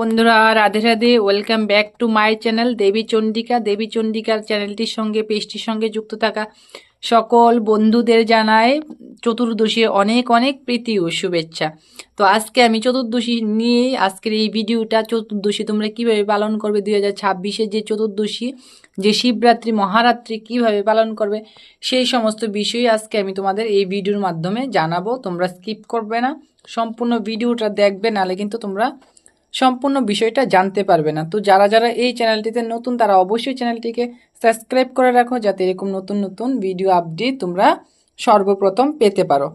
বন্ধুরা, Radhe Radhe welcome back to my channel Devi Chandika. দেবী চন্ডিকার চ্যানেলটির সঙ্গে পেজটির সঙ্গে যুক্ত থাকা সকল বন্ধুদের জানায় চতুর্দশীর অনেক অনেক প্রীতি ও শুভেচ্ছা। তো আজকে আমি চতুর্দশী নিয়েই আজকের এই ভিডিওটা, চতুর্দশী তোমরা কীভাবে পালন করবে দুই হাজার ছাব্বিশে যে চতুর্দশী, যে শিবরাত্রি, মহারাত্রি কীভাবে পালন করবে, সেই সমস্ত বিষয় আজকে আমি তোমাদের এই ভিডিওর মাধ্যমে জানাব। তোমরা স্কিপ করবে না, সম্পূর্ণ ভিডিওটা দেখবে নাহলে কিন্তু তোমরা সম্পূর্ণ বিষয়টা জানতে পারবে না। তো যারা যারা এই চ্যানেলটিতে নতুন, তারা অবশ্যই চ্যানেলটিকে সাবস্ক্রাইব করে রাখো যাতে এরকম নতুন নতুন ভিডিও আপডেট তোমরা সর্বপ্রথম পেতে পারো।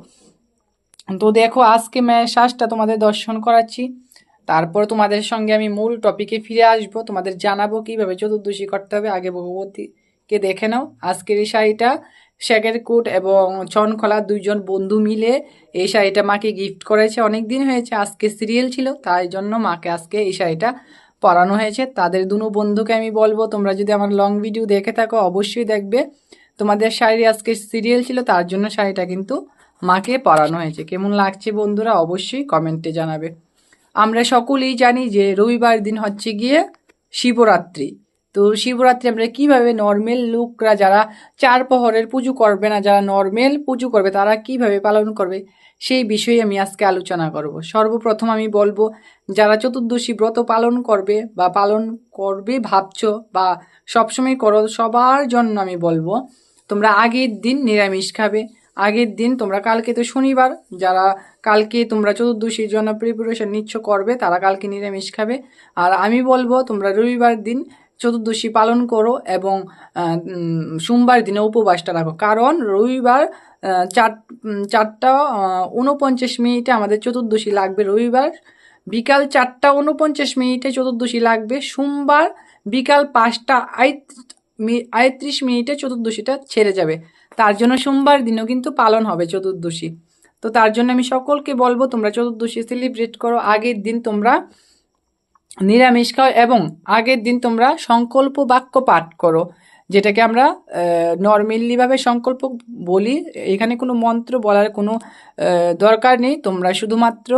তো দেখো, আজকে শ্বাসটা তোমাদের দর্শন করাচ্ছি। তারপর তোমাদের সঙ্গে আমি মূল টপিকে ফিরে আসব। তোমাদের জানাব কীভাবে চতুর্দশী করতে হবে। আগে ভগবতীকে দেখে নাও। আজকের এই শাড়িটা শেখের কোট এবং ছনখলা দুইজন বন্ধু মিলে এই শাড়িটা মাকে গিফট করেছে। অনেক দিন হয়েছে, আজকে সিরিয়াল ছিল, তাই জন্য মাকে আজকে এই শাড়িটা পরানো হয়েছে। তাদের দুনো বন্ধুকে আমি বলব, তোমরা যদি আমার লং ভিডিও দেখে থাকো, অবশ্যই দেখবে। তোমাদের শাড়ি আজকে সিরিয়াল ছিল, তার জন্য শাড়িটা কিন্তু মাকে পরানো হয়েছে। কেমন লাগছে বন্ধুরা, অবশ্যই কমেন্টে জানাবে। আমরা সকলেই জানি যে রবিবার দিন হচ্ছে গিয়ে শিবরাত্রি। তো শিবরাত্রি আমরা কীভাবে নর্মেল লোকরা যারা চার প্রহরের পুজো করবে না, যারা নর্মেল পুজো করবে, তারা কীভাবে পালন করবে? সেই বিষয়ে আমি আজকে আলোচনা করব। সর্বপ্রথম আমি বলব, যারা চতুর্দশী ব্রত পালন করবে বা পালন করবে ভাবছ বা সবসময় করো, সবার জন্য আমি বলব, তোমরা আগের দিন নিরামিষ খাবে। আগের দিন তোমরা কালকে তো শনিবার, যারা কালকে তোমরা চতুর্দশীর জন্য প্রিপারেশন নিচ্ছ করবে, তারা কালকে নিরামিষ খাবে। আর আমি বলব, তোমরা রবিবার দিন চতুর্দশী পালন করো এবং সোমবার দিনে উপবাসটা রাখো। কারণ রবিবার চার চারটা উনপঞ্চাশ মিনিটে আমাদের চতুর্দশী লাগবে। রবিবার বিকাল চারটা উনপঞ্চাশ মিনিটে চতুর্দশী লাগবে। সোমবার বিকাল পাঁচটা আয়ত্রিশ মিনিটে চতুর্দশীটা ছেড়ে যাবে। তার জন্য সোমবার দিনও কিন্তু পালন হবে চতুর্দশী। তো তার জন্য আমি সকলকে বলব, তোমরা চতুর্দশী সেলিব্রেট করো। আগের দিন তোমরা নিরামিষ খাও এবং আগের দিন তোমরা সংকল্প বাক্য পাঠ করো। যেটাকে আমরা নর্মালিভাবে সংকল্প বলি। এখানে কোনো মন্ত্র বলার কোনো দরকার নেই। তোমরা শুধুমাত্র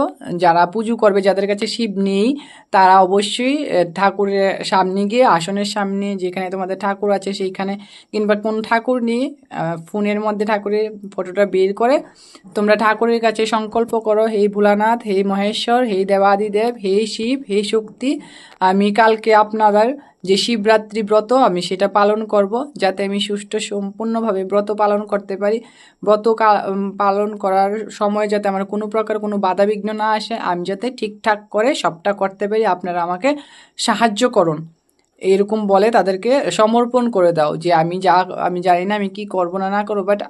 যারা পুজো করবে, যাদের কাছে শিব নেই, তারা অবশ্যই ঠাকুরের সামনে গিয়ে, আসনের সামনে, যেখানে তোমাদের ঠাকুর আছে, সেইখানে কিংবা কোন ঠাকুর নিয়ে ফোনের মধ্যে ঠাকুরের ফটোটা বের করে তোমরা ঠাকুরের কাছে সংকল্প করো, হে ভোলানাথ, হে মহেশ্বর, হে দেবাদিদেব, হে শিব, হে শক্তি, আমি কালকে আপনাদের যে শিবরাত্রি ব্রত আমি সেটা পালন করব, যাতে আমি সুষ্ঠু সম্পূর্ণভাবে ব্রত পালন করতে পারি। ব্রত পালন করার সময় যাতে আমার কোনো প্রকার কোনো বাধা বিঘ্ন না আসে, আমি যাতে ঠিকঠাক করে সবটা করতে পারি, আপনারা আমাকে সাহায্য করুন। এরকম বলে তাদেরকে সমর্পণ করে দাও যে আমি যা, আমি জানি না আমি কি করব না না করব বাট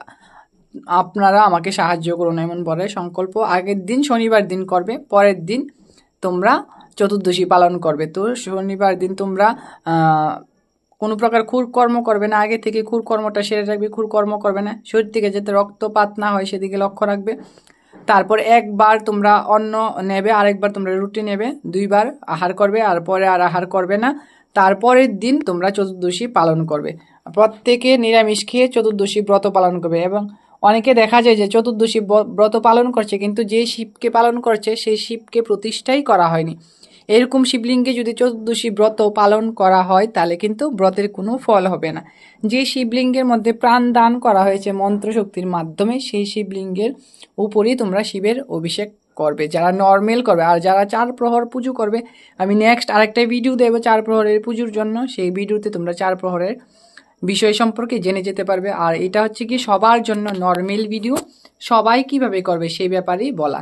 আপনারা আমাকে সাহায্য করুন, এমন বলে সংকল্প। আগের দিন শনিবার দিন করবে, পরের দিন তোমরা চতুর্দশী পালন করবে। তো শনিবার দিন তোমরা কোনো প্রকার খুর কর্ম করবে না। আগে থেকে খুর কর্মটা সেরে রাখবে খুর কর্ম করবে না। শরীর থেকে যাতে রক্তপাত না হয় সেদিকে লক্ষ্য রাখবে। তারপর একবার তোমরা অন্ন নেবে, আরেকবার তোমরা রুটি নেবে, দুইবার আহার করবে, আর পরে আর আহার করবে না। তারপরের দিন তোমরা চতুর্দশী পালন করবে। প্রত্যেকে নিরামিষ খেয়ে চতুর্দশী ব্রত পালন করবে এবং অনেকে দেখা যায় যে চতুর্দশী ব্রত পালন করছে, কিন্তু যে শিবকে পালন করছে, সেই শিবকে প্রতিষ্ঠাই করা হয়নি। এরকম শিবলিঙ্গে যদি চতুর্দশী ব্রত পালন করা হয়, তাহলে কিন্তু ব্রতের কোনো ফল হবে না। যে শিবলিঙ্গের মধ্যে প্রাণ দান করা হয়েছে মন্ত্রশক্তির মাধ্যমে, সেই শিবলিঙ্গের উপরেই তোমরা শিবের অভিষেক করবে। যারা নর্মেল করবে, আর যারা চার প্রহর পুজো করবে, আমি নেক্সট আরেকটা ভিডিও দেবো চার প্রহরের পুজোর জন্য। সেই ভিডিওতে তোমরা চার প্রহরের বিষয় সম্পর্কে জেনে যেতে পারবে। আর এটা হচ্ছে কি, সবার জন্য নর্মেল ভিডিও সবাই কীভাবে করবে, সেই ব্যাপারেই বলা।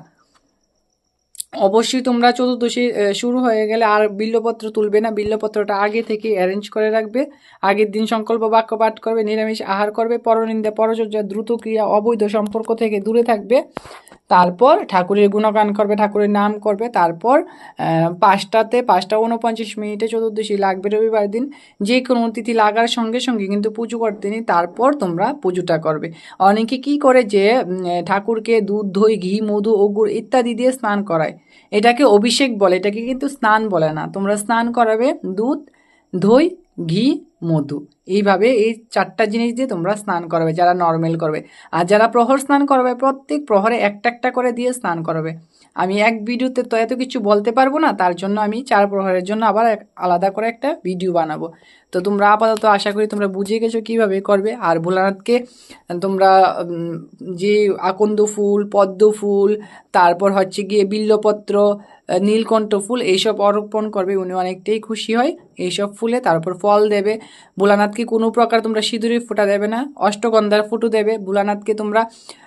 অবশ্যই তোমরা চতুর্দশী শুরু হয়ে গেলে আর বিল্লপত্র তুলবে না। বিল্লপত্রটা আগে থেকে অ্যারেঞ্জ করে রাখবে। আগের দিন সংকল্প, বাক্য পাঠ করবে, নিরামিষ আহার করবে, পরনিন্দা, পরচর্যা, দ্রুত ক্রিয়া, অবৈধ সম্পর্ক থেকে দূরে থাকবে। তারপর ঠাকুরের গুণগান করবে, ঠাকুরের নাম করবে, তারপর পাঁচটাতে, পাঁচটা উনপঞ্চাশ মিনিটে চতুর্দশী লাগবে রবিবার দিন। যে কোনো তিথি লাগার সঙ্গে সঙ্গে কিন্তু পুজো করতে নি তারপর তোমরা পুজোটা করবে। অনেকে কি করে যে ঠাকুরকে দুধ, দই, ঘি, মধু ওগুড় ইত্যাদি দিয়ে স্নান করায়। এটাকে অভিষেক বলে, এটাকে কিন্তু স্নান বলে না। তোমরা স্নান করাবে দুধ, দই, ঘি মধু। এইভাবে এই চারটা জিনিস দিয়ে তোমরা স্নান করবে, যারা নর্মাল করবে। আর যারা প্রহর স্নান করবে, প্রত্যেক প্রহরে একটা একটা করে দিয়ে স্নান করবে। আমি এক ভিডিওতে তো এত কিছু বলতে পারব না, তার জন্য আমি চার প্রহরের জন্য আবার আলাদা করে একটা ভিডিও বানাবো। তো তোমরা আপাতত আশা করি তোমরা বুঝে গেছো কীভাবে করবে। আর ভোলানাথকে তোমরা যে আকন্দ ফুল, পদ্ম ফুল, তারপর হচ্ছে গিয়ে বিল্লপত্র নীলকণ্ঠ ফুল, এইসব অর্পণ করবে, উনি অনেকটাই খুশি হয়। এইসব ফুলে তারপর ফল দেবে। ভোলানাথকে কোনো প্রকার তোমরা সিঁদুরের ফোঁটা দেবে না, অষ্টগন্ধার ফুটো দেবে। ভোলানাথকে তোমরা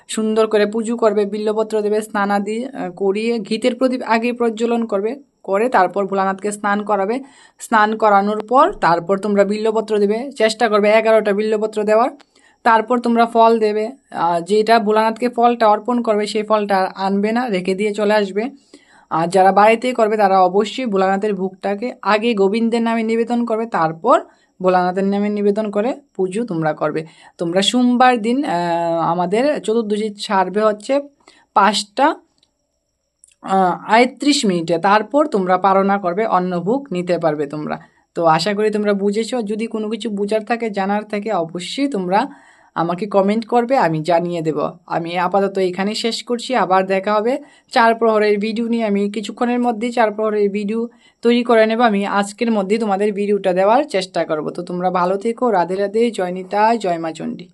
সুন্দর করে পুজো করবে, বিল্লপত্র দেবে, স্নানাদি করিয়ে ঘিতের প্রদীপ আগে প্রজ্বলন করবে, করে তারপর ভোলানাথকে স্নান করাবে। স্নান করানোর পর তারপর তোমরা বিল্লপত্র দেবে, চেষ্টা করবে এগারোটা বিল্লপত্র দেওয়ার। তারপর তোমরা ফল দেবে। যেটা ভোলানাথকে ফলটা অর্পণ করবে, সেই ফলটা আনবে না, রেখে দিয়ে চলে আসবে। আর যারা বাড়িতেই করবে, তারা অবশ্যই ভোলানাথের ভোগটাকে আগে গোবিন্দের নামে নিবেদন করবে, তারপর ভোলানাথের নামে নিবেদন করে পুজো তোমরা করবে। তোমরা সোমবার দিন আমাদের চতুর্দশী ছাড়বে হচ্ছে পাঁচটা আটত্রিশ মিনিটে। তারপর তোমরা পারনা করবে, অন্নভোগ নিতে পারবে তোমরা। তো আশা করি তোমরা বুঝেছ। যদি কোনো কিছু বুঝার থাকে, জানার থাকে, অবশ্যই তোমরা আমাকে কমেন্ট করবে, আমি জানিয়ে দেব। আমি আপাতত এখানে শেষ করছি, আবার দেখা হবে। চার প্রহরের ভিডিও নিয়ে আমি কিছুক্ষণের মধ্যেই চার প্রহরের ভিডিও তৈরি করে নেব। আমি আজকের মধ্যেই তোমাদের ভিডিওটা দেওয়ার চেষ্টা করব। তো তোমরা ভালো থেকো, রাধে রাধে জয়নিতা জয়মাচন্ডী